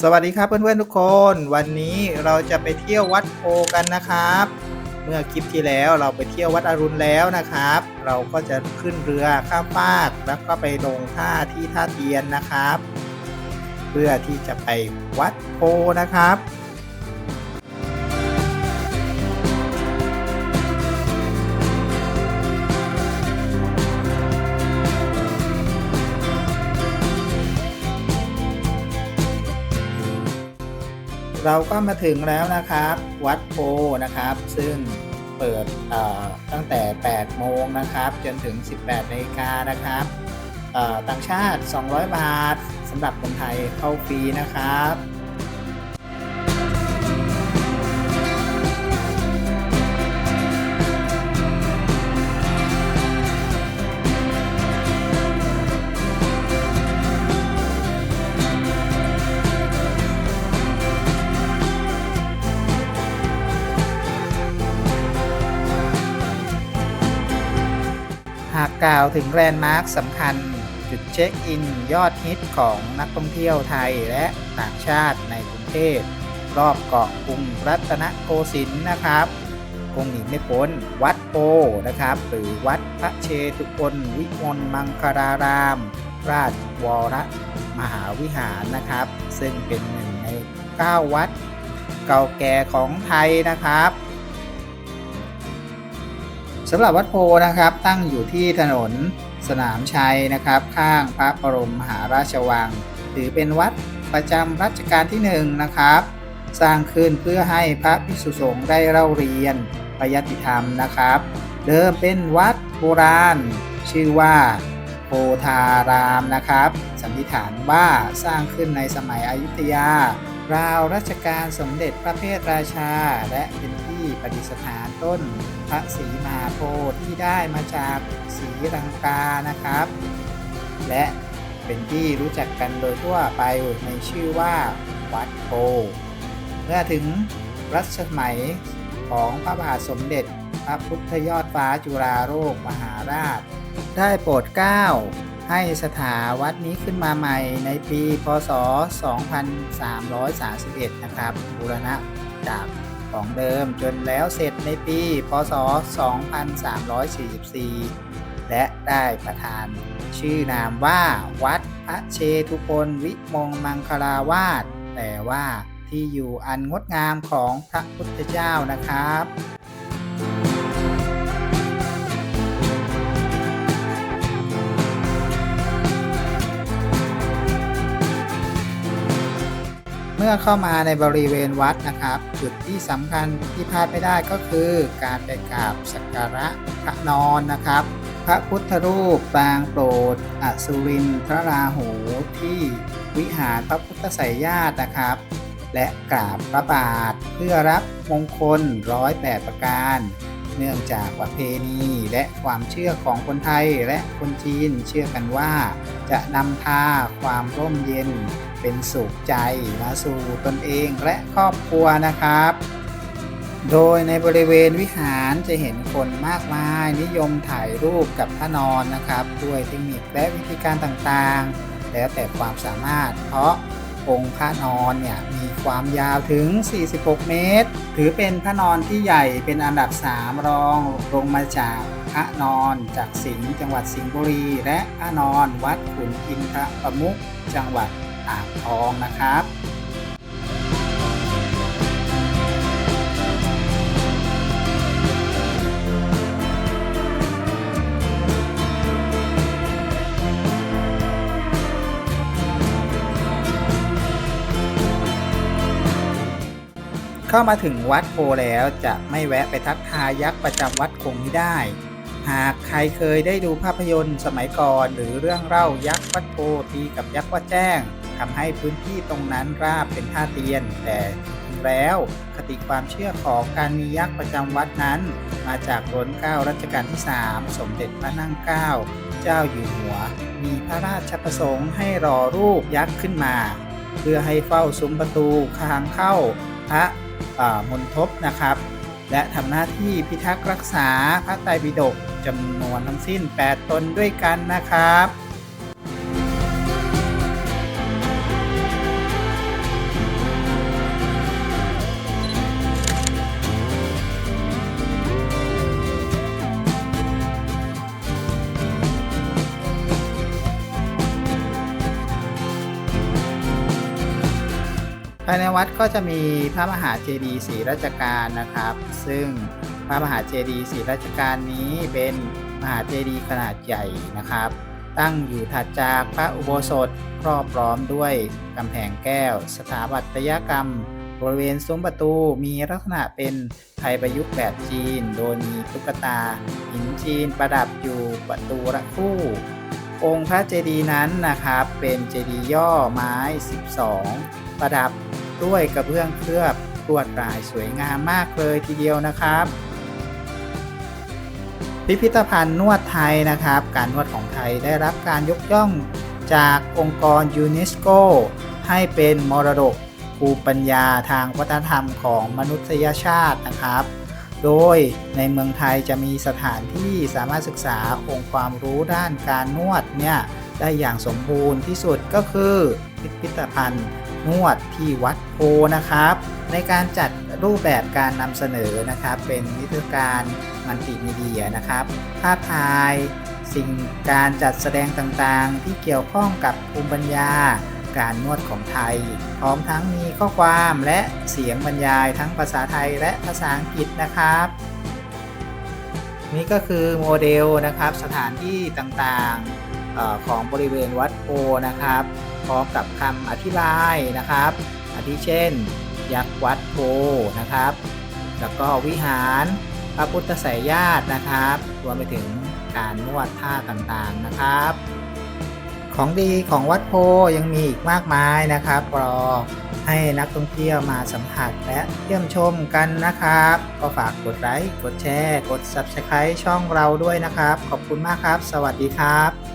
สวัสดีครับเพื่อนๆทุกคน วันนี้เราจะไปเที่ยววัดโพกันนะครับ เมื่อคลิปที่แล้วเราไปเที่ยววัดอรุณแล้วนะครับ เราก็จะขึ้นเรือข้ามฟากแล้วก็ไปลงท่าที่ท่าเตียนนะครับ เพื่อที่จะไปวัดโพนะครับ เราก็มาถึงแล้วนะครับ วัดโพนะครับ ซึ่งเปิดตั้งแต่ 8 โมงนะครับ จนถึง 18นาฬิกานะครับต่างชาติ 200 บาทสำหรับคนไทยเข้าฟรีนะครับ หากกล่าวถึงแลนด์มาร์คสำคัญ จุดเช็คอิน ยอดฮิตของนักท่องเที่ยวไทยและต่างชาติในกรุงเทพรอบเกาะกรุงรัตนโกสินทร์นะครับคงหนีไม่พ้นวัดโพนะครับ หรือวัดพระเชตุพนวิมลมังคลาราม ราชวรมหาวิหารนะครับ ซึ่งเป็นหนึ่งใน 9 วัดเก่าแก่ของไทยนะครับ สำหรับวัดโพนะครับตั้งอยู่ที่ถนนสนามชัยนะครับ ข้างพระบรมมหาราชวัง ถือเป็นวัดประจำรัชกาลที่หนึ่งนะครับ สร้างขึ้นเพื่อให้พระภิกษุสงฆ์ได้เล่าเรียนปยติธรรมนะครับ เดิมเป็นวัดโบราณ ชื่อว่าโพธารามนะครับ สันนิษฐานว่าสร้างขึ้นในสมัยอยุธยาราวรัชกาลสมเด็จพระเพทราชา และเป็น ประดิษฐานต้นพระศรีมหาโพธิ์ที่ได้มาจากศรีลังกานะครับ และเป็นที่รู้จักกันโดยทั่วไปในชื่อว่าวัดโพธิ์เมื่อถึงรัชสมัยของพระบาทสมเด็จพระพุทธยอดฟ้าจุฬาโลกมหาราช ได้โปรดเกล้าให้สถาวัดนี้ขึ้นมาใหม่ในปีพศ 2331 นะครับบูรณะจาก ของเดิมจนแล้วเสร็จในปี พศ 2344 และได้ประทานชื่อนามว่าวัดพระเชตุพนวิมงมังคลาวาสแต่ว่าที่อยู่อันงดงามของพระพุทธเจ้านะครับ มื่อเข้ามาในบริเวณวัดนะครับ จุดที่สำคัญที่พลาดไม่ได้ก็คือ การไปกราบสักการะพระนอนนะครับ พระพุทธรูปปางโปรดอสุรินทราหูที่วิหารพระพุทธไสยญาตินะครับ และกราบพระบาทเพื่อรับมงคลร้อยแปดประการ เนื่องจากประเพณีและความเชื่อของคนไทยและคนจีนเชื่อกันว่า จะนำพาความร่มเย็น เป็นสุขใจมาสู่ตนเองและครอบครัวนะครับ โดยในบริเวณวิหารจะเห็นคนมากมายนิยมถ่ายรูปกับพระนอนนะครับด้วยเทคนิคและวิธีการต่างๆ แล้วแต่ความสามารถ เพราะองค์พระนอนเนี่ยมีความยาวถึง 46 เมตร ถือเป็นพระนอนที่ใหญ่เป็นอันดับ 3 รองลงมาจากพระนอนจากสิงห์จังหวัดสิงห์บุรี และพระนอนวัดขุนอินทรประมุขจังหวัด อ่างทองนะครับเข้ามาถึงวัดโพแล้วจะไม่แวะไปทักทายยักษ์ประจำวัดคงไม่ได้ หากใครเคยได้ดูภาพยนตร์สมัยก่อนหรือเรื่องเล่ายักษ์วัดโพตีกับยักษ์วัดแจ้ง ทำให้พื้นที่ตรงนั้นราบเป็นท่าเตียน แต่จริงแล้วคติความเชื่อของการมียักษ์ประจำวัดนั้น มาจากรัชเก้ารัชกาลที่ 3 สมเด็จพระนั่งเกล้าเจ้าอยู่หัว มีพระราชประสงค์ให้รอรูปยักษ์ขึ้นมา เพื่อให้เฝ้าซุ้มประตูทางเข้าพระมณฑปนะครับและทำหน้าที่พิทักษ์รักษาพระไตรปิฎกจำนวนทั้งสิ้น 8 ตนด้วยกันนะครับ ภายในวัดก็จะมีพระมหาเจดีย์สีราชการนะครับ ซึ่งพระมหาเจดีย์สีราชการนี้เป็นมหาเจดีย์ขนาดใหญ่นะครับ ตั้งอยู่ถัดจากพระอุโบสถครอบล้อมด้วยกำแพงแก้ว สถาปัตยกรรม บริเวณซุ้มประตูมีลักษณะเป็นไทยประยุกต์แบบจีน โดยมีตุ๊กตาหินจีนประดับอยู่ประตูละคู่องค์พระเจดีย์นั้นนะครับ เป็นเจดีย์ย่อไม้ 12 ประดับ ด้วยกระเบื้องเคลือบลวดลายสวยงามมากเลยทีเดียวนะครับ พิพิธภัณฑ์นวดไทยนะครับ การนวดของไทยได้รับการยกย่องจากองค์กรยูเนสโกให้เป็นมรดกภูมิปัญญาทางวัฒนธรรมของมนุษยชาตินะครับ โดยในเมืองไทยจะมีสถานที่สามารถศึกษาองค์ความรู้ด้านการนวดเนี่ยได้อย่างสมบูรณ์ที่สุดก็คือพิพิธภัณฑ์ นวดที่วัดโพนะครับ ในการจัดรูปแบบการนำเสนอนะครับ เป็นนิทรรศการมัลติมีเดียนะครับภาพถ่าย สิ่งการจัดแสดงต่างๆ ที่เกี่ยวข้องกับภูมิปัญญา การนวดของไทย พร้อมทั้งมีข้อความและเสียงบรรยายทั้งภาษาไทยและภาษาอังกฤษนะครับนี่ก็คือโมเดลนะครับสถานที่ต่างๆของบริเวณวัดโพนะครับ พร้อมกับคำอธิบายนะครับอาทิเช่น ยักษ์วัดโพนะครับ แล้วก็วิหารพระพุทธไสยญาตินะครับรวมไปถึงการนวดท่าต่างๆนะครับ ของดีของวัดโพยังมีอีกมากมายนะครับรอให้นักท่องเที่ยวมาสัมผัสและเยี่ยมชมกันนะครับ ก็ฝากกดไลค์กดแชร์ กด Subscribe ช่องเราด้วยนะครับ ขอบคุณมากครับ สวัสดีครับ